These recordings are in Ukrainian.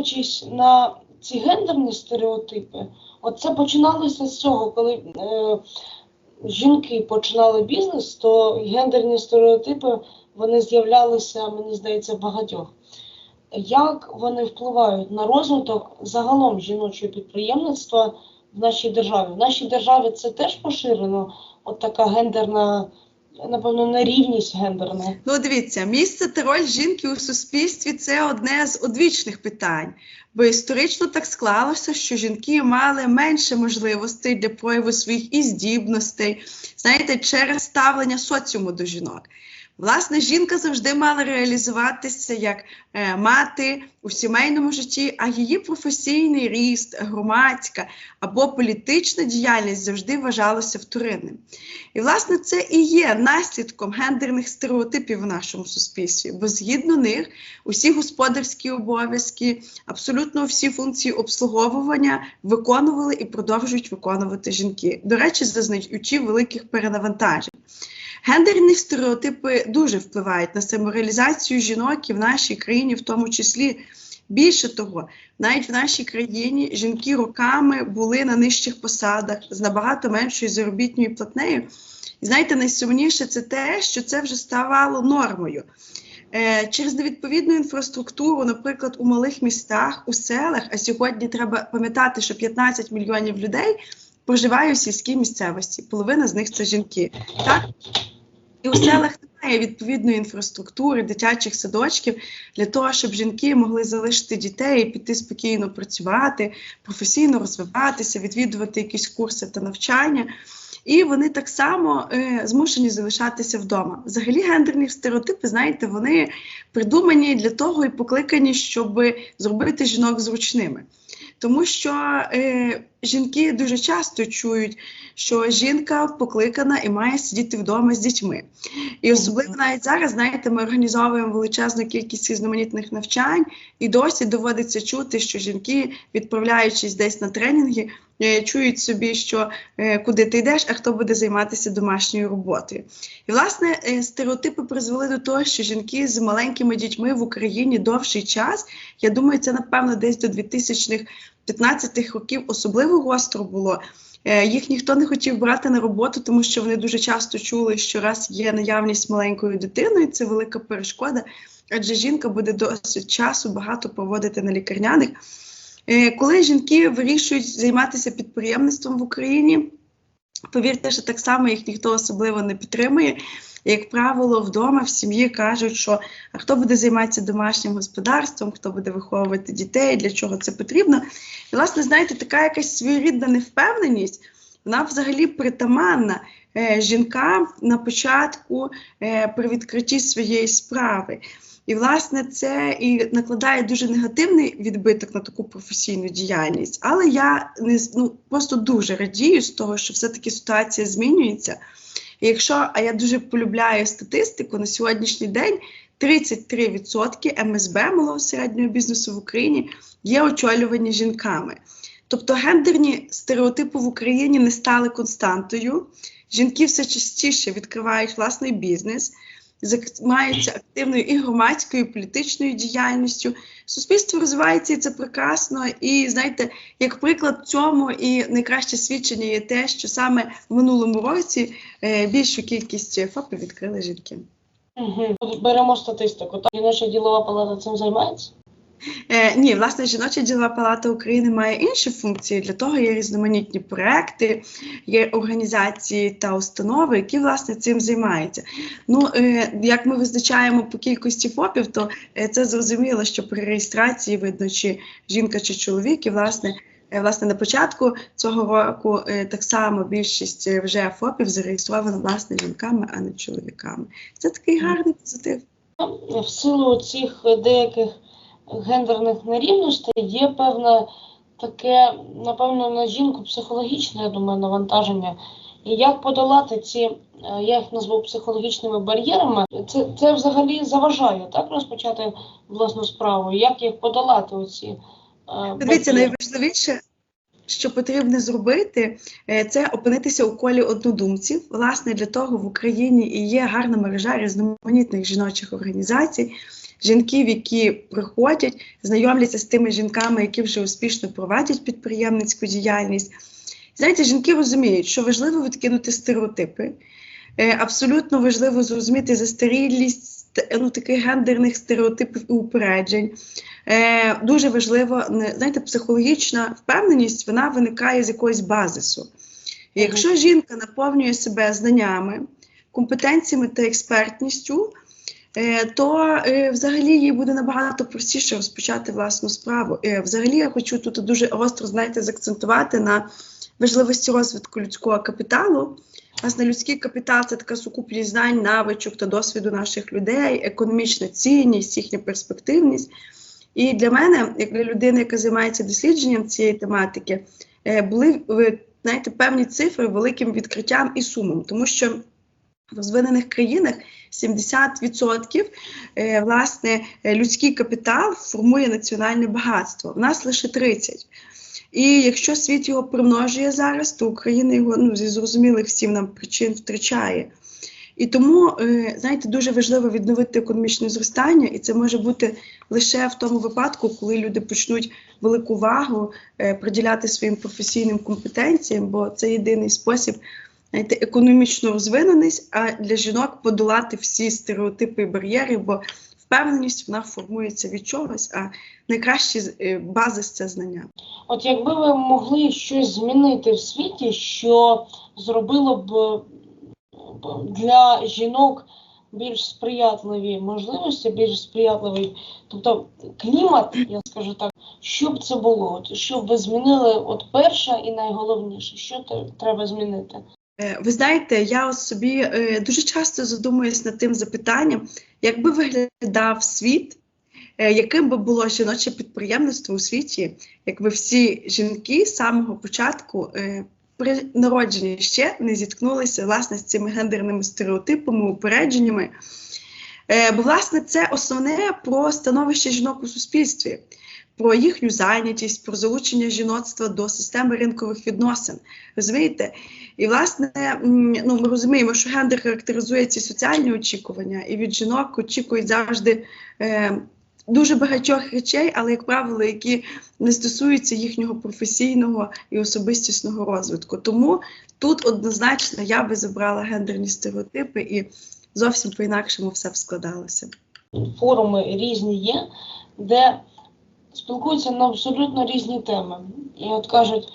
дивлячись на ці гендерні стереотипи, от це починалося з цього, коли е, жінки починали бізнес, то гендерні стереотипи вони з'являлися, мені здається, в багатьох. Як вони впливають на розвиток загалом жіночого підприємництва в нашій державі? В нашій державі це теж поширено, от така гендерна, напевно, нерівність гендерна. Ну, дивіться, місце та роль жінки у суспільстві це одне з одвічних питань, бо історично так склалося, що жінки мали менше можливостей для прояву своїх і здібностей, знаєте, через ставлення соціуму до жінок. Власне, жінка завжди мала реалізуватися як е, мати у сімейному житті, а її професійний ріст, громадська або політична діяльність завжди вважалося вторинним. І, власне, це і є наслідком гендерних стереотипів в нашому суспільстві, бо згідно них усі господарські обов'язки, абсолютно всі функції обслуговування виконували і продовжують виконувати жінки. До речі, зазнаючи великих перенавантажень. Гендерні стереотипи дуже впливають на самореалізацію жінок і в нашій країні, в тому числі. Більше того, навіть в нашій країні жінки роками були на нижчих посадах з набагато меншою заробітною платнею. І знаєте, найсумніше це те, що це вже ставало нормою. Е, через невідповідну інфраструктуру, наприклад, у малих містах, у селах, а сьогодні треба пам'ятати, що 15 мільйонів людей проживає у сільській місцевості. Половина з них це жінки. Так? І у селах немає відповідної інфраструктури, дитячих садочків для того, щоб жінки могли залишити дітей, піти спокійно працювати, професійно розвиватися, відвідувати якісь курси та навчання. І вони так само е, змушені залишатися вдома. Взагалі, гендерні стереотипи, знаєте, вони придумані для того і покликані, щоб зробити жінок зручними. Тому що е, жінки дуже часто чують, що жінка покликана і має сидіти вдома з дітьми. І особливо навіть зараз, знаєте, ми організовуємо величезну кількість різноманітних навчань, і досі доводиться чути, що жінки, відправляючись десь на тренінги, е, чують собі, що е, куди ти йдеш, а хто буде займатися домашньою роботою. І, власне, е, стереотипи призвели до того, що жінки з маленькими дітьми в Україні довший час, я думаю, це напевно десь до 2000-х 15-х років особливо гостро було. Е, Їх ніхто не хотів брати на роботу, тому що вони дуже часто чули, що раз є наявність маленькою дитиною, це велика перешкода, адже жінка буде досить часу багато проводити на лікарняних. Е, Коли жінки вирішують займатися підприємництвом в Україні, повірте, що так само їх ніхто особливо не підтримує. Як правило, вдома в сім'ї кажуть, що а хто буде займатися домашнім господарством, хто буде виховувати дітей, для чого це потрібно. І, власне, знаєте, така якась своєрідна невпевненість, вона взагалі притаманна е, жінкам на початку е, при відкритті своєї справи. І, власне, це і накладає дуже негативний відбиток на таку професійну діяльність. Але я не ну, просто дуже радію з того, що все-таки ситуація змінюється. І якщо, а я дуже полюбляю статистику, на сьогоднішній день 33% МСБ малого середнього бізнесу в Україні є очолювані жінками. Тобто гендерні стереотипи в Україні не стали константою. Жінки все частіше відкривають власний бізнес, займаються активною і громадською, і політичною діяльністю. Суспільство розвивається і це прекрасно. І знаєте, як приклад цьому і найкраще свідчення є те, що саме в минулому році е, більшу кількість ФАПів відкрили жінки. Угу. Беремо статистику. Так, наша ділова палата цим займається? Е, ні, власне, жіноча ділова палата України має інші функції. Для того є різноманітні проекти, є організації та установи, які власне цим займаються. Ну е, як ми визначаємо по кількості ФОПів, то е, це зрозуміло, що при реєстрації видно, чи жінка чи чоловік, і власне. Власне, на початку цього року так само більшість вже ФОПів зареєстровано власне жінками, а не чоловіками. Це такий гарний позитив. В силу цих деяких гендерних нерівностей є певне таке, напевно, на жінку психологічне, я думаю, навантаження. І як подолати ці, е, я їх назву психологічними бар'єрами, це, це взагалі заважає так розпочати власну справу. Як їх подолати? Оці е, Дивіться, найважливіше, що потрібно зробити, е, це опинитися у колі однодумців. Власне, для того в Україні і є гарна мережа різноманітних жіночих організацій, жінків, які приходять, знайомляться з тими жінками, які вже успішно проводять підприємницьку діяльність. Знаєте, жінки розуміють, що важливо відкинути стереотипи. Е, Абсолютно важливо зрозуміти застарілість ну, таких гендерних стереотипів і упереджень. Е, Дуже важливо, знаєте, психологічна впевненість вона виникає з якогось базису. І якщо жінка наповнює себе знаннями, компетенціями та експертністю, то е, взагалі їй буде набагато простіше розпочати власну справу. Е, Взагалі, я хочу тут дуже гостро знаєте, заакцентувати на важливості розвитку людського капіталу. Власне, людський капітал це така сукупність знань, навичок та досвіду наших людей, економічна цінність, їхня перспективність. І для мене, як для людини, яка займається дослідженням цієї тематики, е, були знаєте, певні цифри великим відкриттям і сумом, тому що в розвинених країнах 70% е, власне е, людський капітал формує національне багатство. В нас лише 30%. І якщо світ його примножує зараз, то Україна його ну, зі зрозумілих всім нам причин втрачає. І тому, е, знаєте, дуже важливо відновити економічне зростання, і це може бути лише в тому випадку, коли люди почнуть велику увагу приділяти своїм професійним компетенціям, бо це єдиний спосіб знаєте, економічно розвиненість, а для жінок подолати всі стереотипи і бар'єри, бо впевненість вона формується від чогось, а найкращі е, базис це знання. От якби ви могли щось змінити в світі, що зробило б для жінок більш сприятливі можливості, більш сприятливий, тобто клімат, я скажу так, що б це було? Що б ви змінили? От перше і найголовніше, що треба змінити? Е, Ви знаєте, я собі е, дуже часто задумуюсь над тим запитанням, як би виглядав світ, е, яким би було жіноче підприємництво у світі, якби всі жінки з самого початку при народженні ще не зіткнулися власне з цими гендерними стереотипами, упередженнями. Е, Бо, власне, це основне про становище жінок у суспільстві, про їхню зайнятість, про залучення жіноцтва до системи ринкових відносин. Розумієте? І, власне, ну, ми розуміємо, що гендер характеризує ці соціальні очікування, і від жінок очікують завжди е, дуже багатьох речей, але, як правило, які не стосуються їхнього професійного і особистісного розвитку. Тому тут однозначно я би забрала гендерні стереотипи і зовсім по-інакшому все б складалося. Форуми різні є, де спілкуються на абсолютно різні теми. І от кажуть,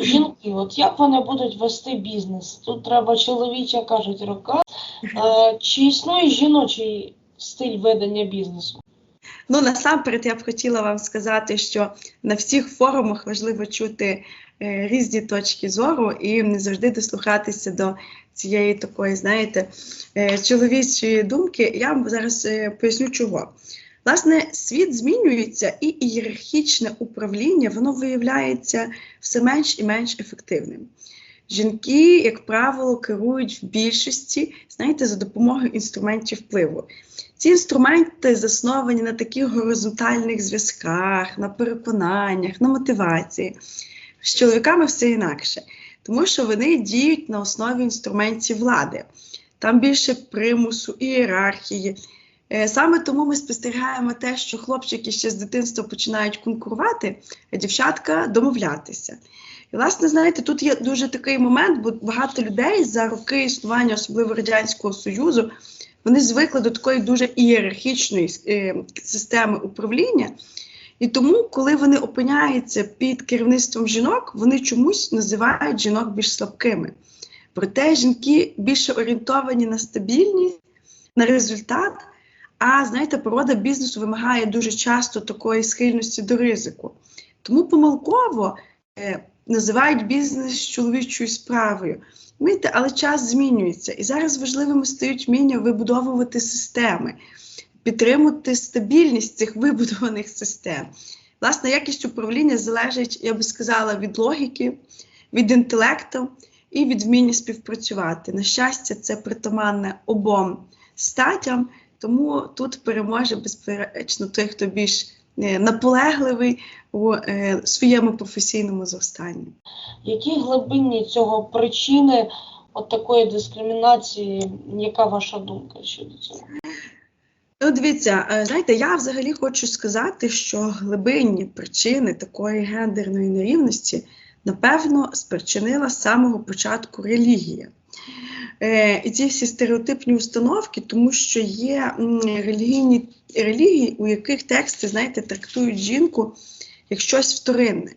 жінки, от як вони будуть вести бізнес? Тут треба чоловіча, кажуть, рука. Е, чи існує жіночий стиль ведення бізнесу? Ну, насамперед, я б хотіла вам сказати, що на всіх форумах важливо чути е, різні точки зору і не завжди дослухатися до цієї такої, знаєте, е, чоловічої думки. Я вам зараз е, поясню, чого. Власне, світ змінюється, і ієрархічне управління воно виявляється все менш і менш ефективним. Жінки, як правило, керують в більшості, знаєте, за допомогою інструментів впливу. Ці інструменти засновані на таких горизонтальних зв'язках, на переконаннях, на мотивації. З чоловіками все інакше, тому що вони діють на основі інструментів влади. Там більше примусу, ієрархії. Е, Саме тому ми спостерігаємо те, що хлопчики ще з дитинства починають конкурувати, а дівчатка домовлятися. І, власне, знаєте, тут є дуже такий момент, бо багато людей за роки існування, особливо Радянського Союзу, вони звикли до такої дуже ієрархічної е, системи управління. І тому, коли вони опиняються під керівництвом жінок, вони чомусь називають жінок більш слабкими. Проте жінки більше орієнтовані на стабільність, на результат. А знаєте, порода бізнесу вимагає дуже часто такої схильності до ризику. Тому помилково е, називають бізнес чоловічою справою. Розумієте, але час змінюється, і зараз важливими стають вміння вибудовувати системи, підтримувати стабільність цих вибудованих систем. Власне, якість управління залежить, я би сказала, від логіки, від інтелекту і від вміння співпрацювати. На щастя, це притаманне обом статям, тому тут переможе безперечно той, хто більш е, наполегливий у е, своєму професійному зростанні. Які глибинні цього причини от такої дискримінації? Яка ваша думка щодо цього? Ну, дивіться, е, знаєте, я взагалі хочу сказати, що глибинні причини такої гендерної нерівності, напевно, спричинила з самого початку релігія. Е, І ці всі стереотипні установки, тому що є релігійні релігії, у яких тексти, знаєте, трактують жінку як щось вторинне.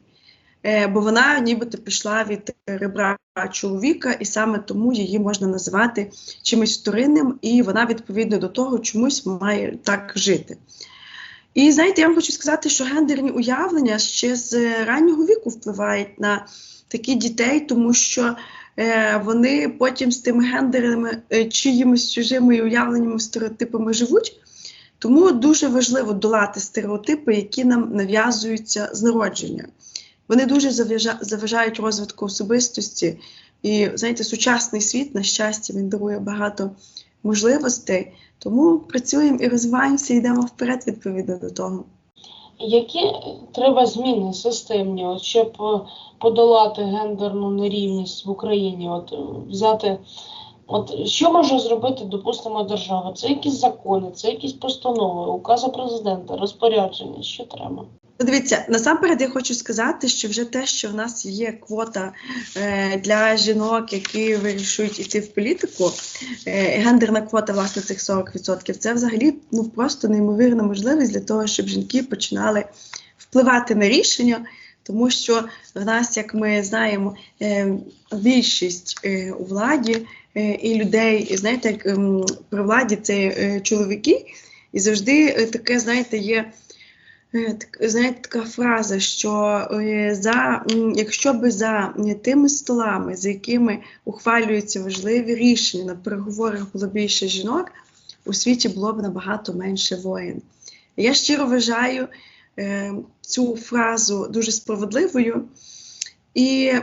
Е, Бо вона нібито пішла від ребра чоловіка, і саме тому її можна називати чимось вторинним, і вона відповідно до того чомусь має так жити. І знаєте, я вам хочу сказати, що гендерні уявлення ще з раннього віку впливають на таких дітей, тому що е, вони потім з тими гендерними е, чиїмось чужими уявленнями, стереотипами живуть. Тому дуже важливо долати стереотипи, які нам нав'язуються з народження. Вони дуже заважа- заважають розвитку особистості. І знаєте, сучасний світ, на щастя, він дарує багато можливостей. Тому працюємо і розвиваємося, і йдемо вперед відповідно до того. Які треба зміни системні, от, щоб е, подолати гендерну нерівність в Україні? От е, взяти, от що може зробити, допустимо, держава? Це якісь закони, це якісь постанови, укази президента, розпорядження, що треба? Ну, Дивіться, насамперед я хочу сказати, що вже те, що в нас є квота е, для жінок, які вирішують іти в політику, е, гендерна квота, власне, цих 40%, це взагалі ну, просто неймовірна можливість для того, щоб жінки починали впливати на рішення, тому що в нас, як ми знаємо, е, більшість у владі і людей, і знаєте, як ем, при владі це чоловіки, і завжди таке, знаєте, є. Е, Знаєте, така фраза, що е, за, якщо би за е, тими столами, за якими ухвалюються важливі рішення на переговорах було більше жінок, у світі було б набагато менше воїн. Я щиро вважаю цю фразу дуже справедливою. І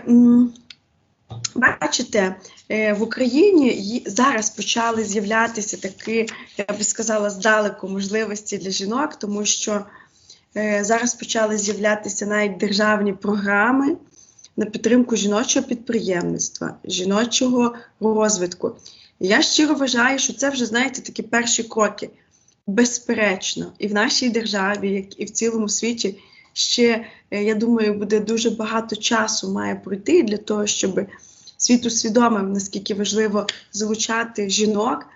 бачите, в Україні зараз почали з'являтися такі, я би сказала, здалеку можливості для жінок, тому що Зараз почали з'являтися навіть державні програми на підтримку жіночого підприємництва, жіночого розвитку. Я щиро вважаю, що це вже, знаєте, такі перші кроки. Безперечно, і в нашій державі, як і в цілому світі, ще, е, я думаю, буде дуже багато часу має пройти для того, щоб світ усвідомив, наскільки важливо залучати жінок е,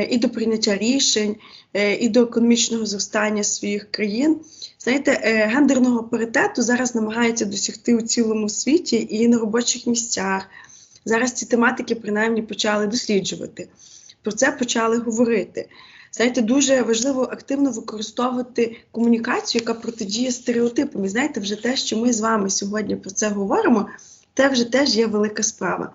і до прийняття рішень, е, і до економічного зростання своїх країн. Знаєте, е, гендерного паритету зараз намагаються досягти у цілому світі і на робочих місцях. Зараз ці тематики принаймні почали досліджувати. Про це почали говорити. Знаєте, дуже важливо активно використовувати комунікацію, яка протидіє стереотипам. І знаєте, вже те, що ми з вами сьогодні про це говоримо, це вже теж є велика справа.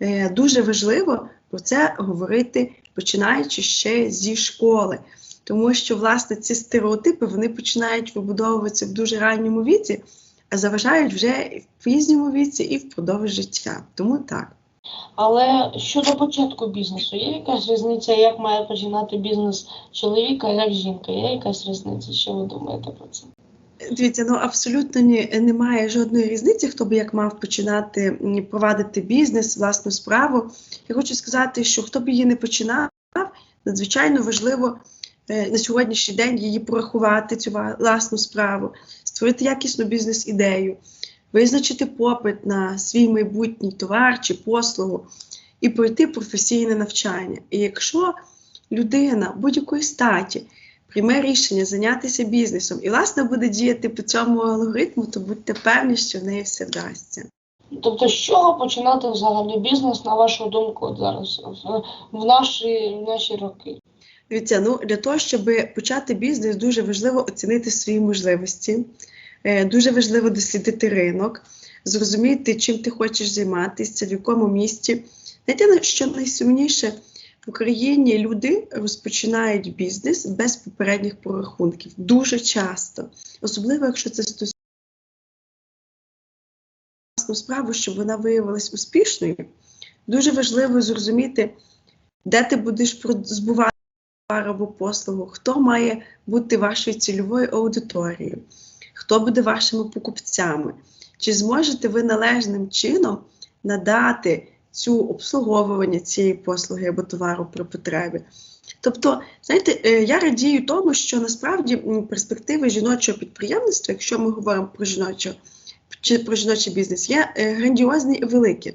Е, Дуже важливо про це говорити, починаючи ще зі школи. Тому що, власне, ці стереотипи вони починають вибудовуватися в дуже ранньому віці, а заважають вже в пізньому віці і впродовж життя. Тому так. Але щодо початку бізнесу, є якась різниця, як має починати бізнес чоловіка, як жінка? Є якась різниця? Що ви думаєте про це? Дивіться, ну абсолютно ні, немає жодної різниці, хто би як мав починати провадити бізнес, власну справу. Я хочу сказати, що хто б її не починав, надзвичайно важливо е, на сьогоднішній день її порахувати, цю власну справу, створити якісну бізнес-ідею, визначити попит на свій майбутній товар чи послугу і пройти професійне навчання. І якщо людина будь-якої статі прийме рішення зайнятися бізнесом і, власне, буде діяти по цьому алгоритму, то будьте певні, що в неї все вдасться. Тобто, з чого починати взагалі бізнес, на вашу думку, от зараз в, наші, в наші роки? Дивіться, ну для того, щоб почати бізнес, дуже важливо оцінити свої можливості, е, дуже важливо дослідити ринок, зрозуміти, чим ти хочеш займатися, в якому місті. Знаєте, на- що найсумніше в Україні люди розпочинають бізнес без попередніх прорахунків дуже часто, особливо якщо це стосується справу, щоб вона виявилась успішною. Дуже важливо зрозуміти, де ти будеш збувати товар або послугу, хто має бути вашою цільовою аудиторією, хто буде вашими покупцями, чи зможете ви належним чином надати цю обслуговування цієї послуги або товару при потребі. Тобто, знаєте, е, я радію тому, що насправді перспективи жіночого підприємництва, якщо ми говоримо про жіноче, чи про жіночий бізнес, є е, грандіозні і великі.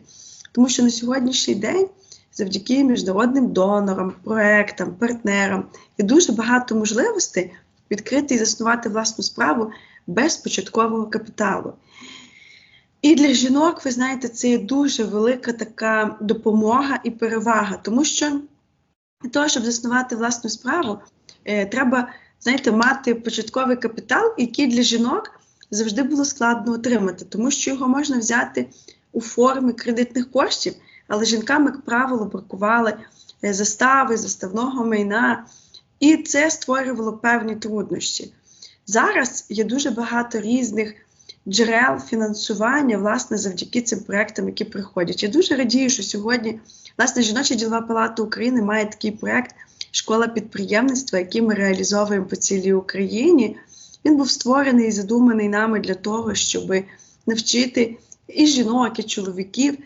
Тому що на сьогоднішній день, завдяки міжнародним донорам, проектам, партнерам, є дуже багато можливостей відкрити і заснувати власну справу без початкового капіталу. І для жінок, ви знаєте, це є дуже велика така допомога і перевага, тому що для того, щоб заснувати власну справу, е, треба, знаєте, мати початковий капітал, який для жінок завжди було складно отримати, тому що його можна взяти у формі кредитних коштів, але жінкам, як правило, бракували е, застави, заставного майна, і це створювало певні труднощі. Зараз є дуже багато різних джерел фінансування, власне, завдяки цим проектам, які приходять. Я дуже радію, що сьогодні власне жіноча ділова палата України має такий проект Школа підприємництва, який ми реалізовуємо по цілій Україні. Він був створений і задуманий нами для того, щоб навчити і жінок, і чоловіків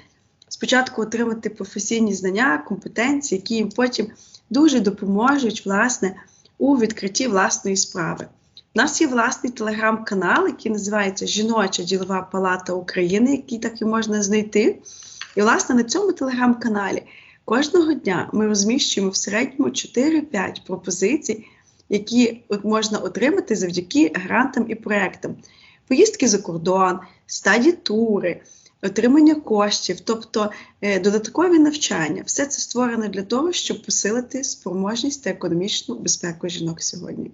спочатку отримати професійні знання, компетенції, які їм потім дуже допоможуть власне у відкритті власної справи. У нас є власний телеграм-канал, який називається Жіноча ділова палата України, який так і можна знайти. І, власне, на цьому телеграм-каналі кожного дня ми розміщуємо в середньому 4-5 пропозицій, які можна отримати завдяки грантам і проектам. Поїздки за кордон, стаді-тури, отримання коштів, тобто е, додаткові навчання. Все це створено для того, щоб посилити спроможність та економічну безпеку жінок сьогодні.